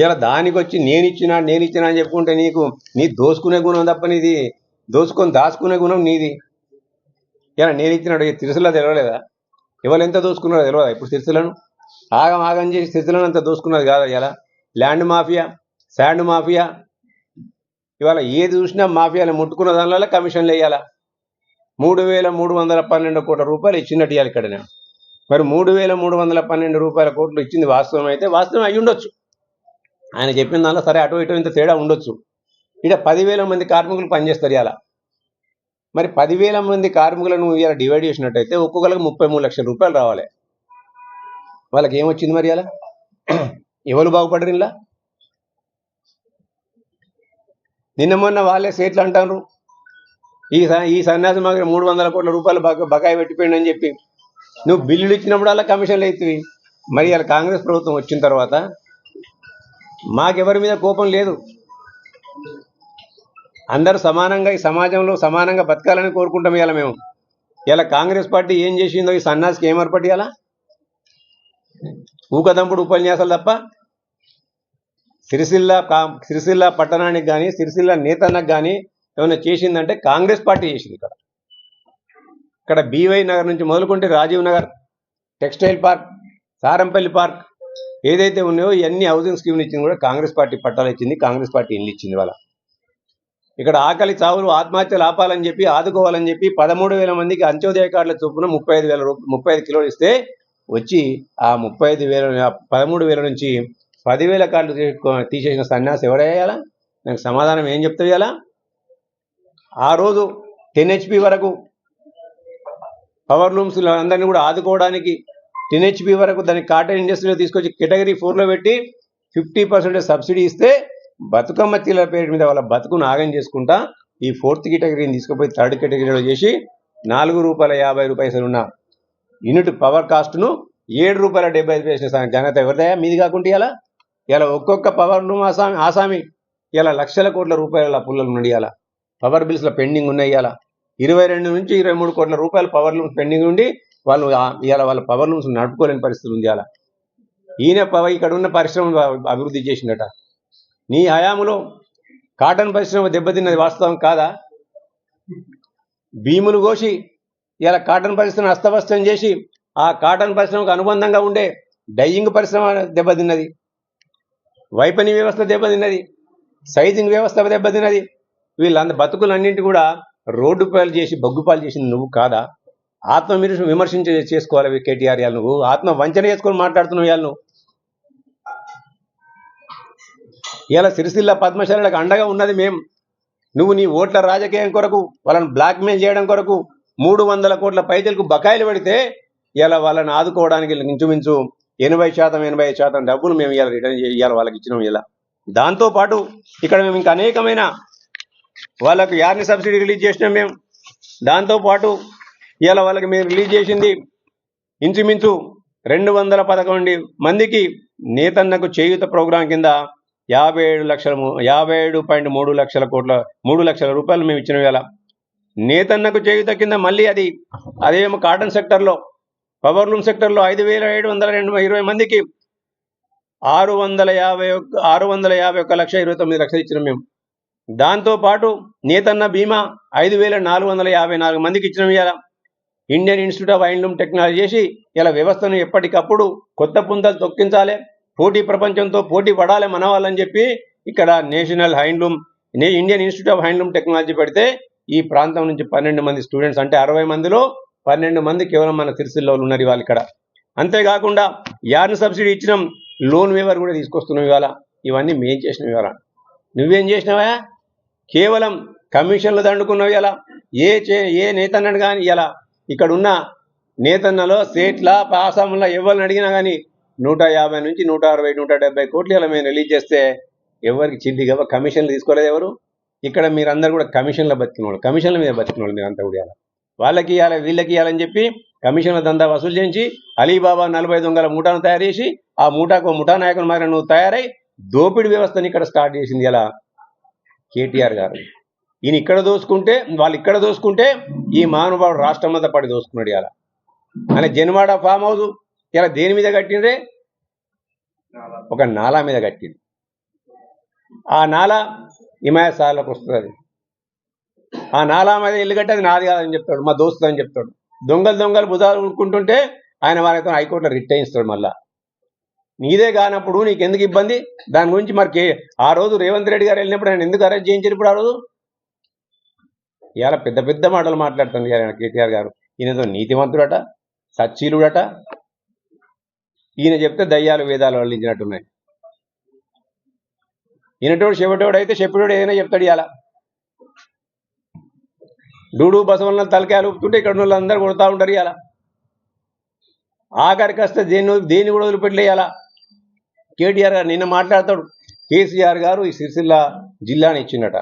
ఇలా దానికి వచ్చి నేను ఇచ్చినా నేను ఇచ్చినా అని చెప్పుకుంటే నీకు నీ దోసుకునే గుణం తప్ప నీది దోసుకొని దాచుకునే గుణం నీది. ఇలా నేను ఇచ్చినాడు తిరుసలా తెలవలేదా? ఎవరు ఎంత దోసుకున్నారో తెలియదా ఇప్పుడు తిరుసలను ఆగం ఆగం చేసి తిరుసలను అంత దోసుకున్నది కాదా ఇలా ల్యాండ్ మాఫియా శాండ్ మాఫియా. ఇవాళ ఏది చూసినా మాఫియాలు ముట్టుకున్న దానిలో కమిషన్లు వేయాలా మూడు వేల మూడు వందల పన్నెండు కోట్ల రూపాయలు ఇచ్చినట్టు ఇవ్వాలి ఇక్కడ నేను మరి మూడు వేల మూడు వందల పన్నెండు రూపాయల కోట్లు ఇచ్చింది వాస్తవం అయితే వాస్తవం అయ్యుండొచ్చు. ఉండొచ్చు ఆయన చెప్పిన దానిలో సరే అటు ఇటు ఇంత తేడా ఉండొచ్చు. ఇక్కడ పదివేల మంది కార్మికులు పనిచేస్తారు ఇలా మరి పదివేల మంది కార్మికులను ఇలా డివైడ్ చేసినట్టయితే ఒక్కొక్కరికి ముప్పై మూడు లక్షల రూపాయలు రావాలి. వాళ్ళకి ఏమొచ్చింది మరి అలా ఎవరు బాగుపడరు ఇలా నిన్న మొన్న వాళ్ళే సేట్లు అంటారు ఈ స- ఈ సన్యాసి మాకు మూడు వందల కోట్ల రూపాయలు బక బకాయి పెట్టిపోయింది అని చెప్పి. నువ్వు బిల్లులు ఇచ్చినప్పుడు అలా కమిషన్లు అవుతుంది మరి ఇలా కాంగ్రెస్ ప్రభుత్వం వచ్చిన తర్వాత మాకెవరి మీద కోపం లేదు. అందరూ సమానంగా ఈ సమాజంలో సమానంగా బతకాలని కోరుకుంటాం ఇవాళ మేము. ఇలా కాంగ్రెస్ పార్టీ ఏం చేసిందో ఈ సన్నాసికి ఏం ఏర్పడి ఇవాళ ఊకదంపుడు ఉపన్యాసాలు తప్ప సిరిసిల్ల కా సిరిసిల్ల పట్టణానికి కానీ సిరిసిల్ల నేతన్నకు కానీ ఏమైనా చేసిందంటే కాంగ్రెస్ పార్టీ చేసింది ఇక్కడ. ఇక్కడ బీవై నగర్ నుంచి మొదలుకుంటే Rajiv Nagar textile park Sarampalli park ఏదైతే ఉన్నాయో ఇవన్నీ హౌసింగ్ స్కీమ్లు ఇచ్చింది కూడా కాంగ్రెస్ పార్టీ పట్టాలు ఇచ్చింది కాంగ్రెస్ పార్టీ ఇల్లు ఇచ్చింది వాళ్ళ. ఇక్కడ ఆకలి చావులు ఆత్మహత్యలు ఆపాలని చెప్పి ఆదుకోవాలని చెప్పి పదమూడు వేల మందికి అంత్యోదయ కార్డుల చొప్పున ముప్పై ఐదు వేల రూపాయలు ముప్పై ఐదు కిలోలు ఇస్తే వచ్చి ఆ ముప్పై ఐదు వేల పదమూడు వేల నుంచి పదివేల కార్డులు తీసేసిన సన్యాసి ఎవడేయాలా నాకు సమాధానం ఏం చెప్తే ఇవాళ ఆ రోజు టెన్ హెచ్పి వరకు పవర్ లూమ్స్ అందరినీ కూడా ఆదుకోవడానికి టెన్ హెచ్పి వరకు దాన్ని కాటన్ ఇండస్ట్రీలో తీసుకొచ్చి కేటగిరీ ఫోర్లో పెట్టి ఫిఫ్టీ పర్సెంటేజ్ సబ్సిడీ ఇస్తే బతుకమ్మ తీల పేరు మీద వాళ్ళ బతుకును ఆగం చేసుకుంటా ఈ ఫోర్త్ కేటగిరీని తీసుకుపోయి థర్డ్ కేటగిరీలో చేసి నాలుగు రూపాయల యాభై రూపాయలు ఉన్న యూనిట్ పవర్ కాస్ట్ను ఏడు రూపాయల డెబ్బై ఐదు పైసలు ఘనత ఎవరిదయా మీది కాకుండా ఇలా ఇలా ఒక్కొక్క పవర్ లూమ్ ఆసామి ఆసామి. ఇలా లక్షల కోట్ల రూపాయల పుల్లలు ఉన్నాయి ఇలా పవర్ బిల్స్లో పెండింగ్ ఉన్నాయి ఇలా ఇరవై రెండు నుంచి ఇరవై మూడు కోట్ల రూపాయల పవర్ పెండింగ్ ఉండి వాళ్ళు ఇవాళ వాళ్ళ పవర్ నుంచి నడుపుకోలేని పరిస్థితి ఉంది అలా ఈయన పవర్ ఇక్కడ ఉన్న పరిశ్రమ అభివృద్ధి చేసిందట. నీ హయాములో కాటన్ పరిశ్రమ దెబ్బతిన్నది వాస్తవం కాదా? భీములు కోసి ఇలా కాటన్ పరిశ్రమ అస్తవ్యస్తం చేసి ఆ కాటన్ పరిశ్రమకు అనుబంధంగా ఉండే డైయింగ్ పరిశ్రమ దెబ్బతిన్నది. వైపని వ్యవస్థ దెబ్బతిన్నది. సైజింగ్ వ్యవస్థ దెబ్బతిన్నది. వీళ్ళంద బతుకులన్నింటి కూడా రోడ్డు పాలు చేసి బొగ్గుపాలు చేసింది నువ్వు కాదా? ఆత్మ మీరు విమర్శించి చేసుకోవాలి కేటీఆర్ ఇవాళ నువ్వు. ఆత్మ వంచన చేసుకొని మాట్లాడుతున్నావు ఇవాళ నువ్వు. ఇలా సిరిసిల్ల పద్మశాలకు అండగా ఉన్నది మేం. నువ్వు నీ ఓట్ల రాజకీయం కొరకు వాళ్ళని బ్లాక్మెయిల్ చేయడం కొరకు మూడు వందల కోట్ల పైదలకు బకాయిలు పడితే ఇలా వాళ్ళని ఆదుకోవడానికి ఇంచుమించు ఎనభై శాతం ఎనభై శాతం డబ్బులు మేము ఇలా రిటర్న్ ఇవాళ వాళ్ళకి ఇచ్చినాం ఇలా దాంతో పాటు ఇక్కడ మేము ఇంకా అనేకమైన వాళ్ళకు యార్ని సబ్సిడీ రిలీజ్ చేసినాం మేము. దాంతో ఇలా వాళ్ళకి మేము రిలీజ్ చేసింది ఇంచుమించు రెండు వందల పదకొండు మందికి నేతన్నకు చేయూత ప్రోగ్రాం కింద యాభై ఏడు లక్షల యాభై ఏడు పాయింట్ మూడు లక్షల కోట్ల మూడు లక్షల రూపాయలు మేము ఇచ్చిన వేళ నేతన్నకు చేయూత కింద మళ్ళీ అది అదేమో కాటన్ సెక్టర్లో పవర్ లూమ్ సెక్టర్లో ఐదు వేల ఏడు వందల రెండు ఇరవై మందికి ఆరు వందల యాభై ఒక్క ఆరు వందల యాభై ఒక్క లక్ష ఇరవై తొమ్మిది లక్షలు ఇచ్చినాం మేము. దాంతో పాటు నేతన్న బీమా ఐదు వేల నాలుగు వందల యాభై నాలుగు మందికి ఇచ్చినాం ఇవాళ Indian Institute of Handloom Technology చేసి ఇలా వ్యవస్థను ఎప్పటికప్పుడు కొత్త పుంతలు తొక్కించాలి పోటీ ప్రపంచంతో పోటీ పడాలి మన వాళ్ళని చెప్పి ఇక్కడ నేషనల్ హ్యాండ్లూమ్ నే- Indian Institute of Handloom Technology పెడితే ఈ ప్రాంతం నుంచి పన్నెండు మంది స్టూడెంట్స్ అంటే అరవై మందిలో పన్నెండు మంది కేవలం మన సిరిసిల్లో ఉన్నారు ఇవాళ ఇక్కడ. అంతేకాకుండా యార్న్ సబ్సిడీ ఇచ్చినాం లోన్ వేవర్ కూడా తీసుకొస్తున్నాం ఇవాళ. ఇవన్నీ మేం చేసినాం ఇవాళ. నువ్వేం చేసినావా? కేవలం కమిషన్లు దండుకున్నావు ఇలా ఏ చే ఏ నేతన్నాడు కానీ ఇలా ఇక్కడ ఉన్న నేతన్నలో సేట్ల పాసంలో ఎవరిని అడిగినా కానీ నూట యాభై నుంచి నూట అరవై నూట డెబ్బై కోట్లు ఇలా మేము రిలీజ్ చేస్తే ఎవరికి చిల్లి గవ కమిషన్లు తీసుకోలేదు ఎవరు? ఇక్కడ మీరందరూ కూడా కమిషన్ల బతికిన వాళ్ళు కమిషన్ల మీద బతికిన వాళ్ళు మీరంతా కూడా ఇవ్వాలి వాళ్ళకి ఇవ్వాలి వీళ్ళకి ఇవ్వాలని చెప్పి కమిషన్ల దందా వసూలు చేయించి అలీబాబా నలభై దొంగల ముఠాను తయారు చేసి ఆ ముఠాకు ముఠా నాయకులు మరి నువ్వు తయారై దోపిడీ వ్యవస్థని ఇక్కడ స్టార్ట్ చేసింది ఇలా కేటీఆర్ గారు. ఈయన ఇక్కడ దోసుకుంటే వాళ్ళు ఇక్కడ దోసుకుంటే ఈ మహానుభావుడు రాష్ట్రం అంతా పడి దోసుకున్నాడు ఇలా అలా జన్వాడ ఫామ్ హౌస్ ఇలా దేని మీద కట్టిండ్రే? ఒక నాలా మీద కట్టింది ఆ నాలా హిమాయసార్లకు వస్తుంది. ఆ నాలా మీద ఇల్లు కట్టి అది నాది కాదని చెప్తాడు మా దోస్తు అని చెప్తాడు. దొంగలు దొంగలు భుజాలు ఉడుకుంటుంటే ఆయన వారితో హైకోర్టులో రిట్ అయిస్తాడు మళ్ళా. నీదే కానప్పుడు నీకు ఎందుకు ఇబ్బంది? దాని గురించి మరి కే- ఆ రోజు రేవంత్ రెడ్డి గారు వెళ్ళినప్పుడు ఆయన ఎందుకు అరెస్ట్ చేయించారు ఇప్పుడు ఆ రోజు? ఇవాళ పెద్ద పెద్ద మాటలు మాట్లాడుతుంది ఆయన కేటీఆర్ గారు. ఈయనతో నీతివంతుడట సచ్చీలుడట. ఈయన చెప్తే దయ్యాలు వేదాలు వల్లించినట్టున్నాయి ఈయనటోడు చెవిటోడు అయితే చెప్పినోడు ఏదైనా చెప్తాడు ఇవాళ. డూడు బసవన్న తలకాయలు ఊపుతుంటే ఇక్కడ ఉన్న వాళ్ళందరూ కొడతా ఉంటారు ఇవాళ. ఆఖరికి వస్తే దేన్ని దేన్ని కూడా వదిలిపెట్టలేయాల కేటీఆర్ గారు నిన్న మాట్లాడతాడు. కేసీఆర్ గారు ఈ సిరిసిల్ల జిల్లాని ఇచ్చిండట.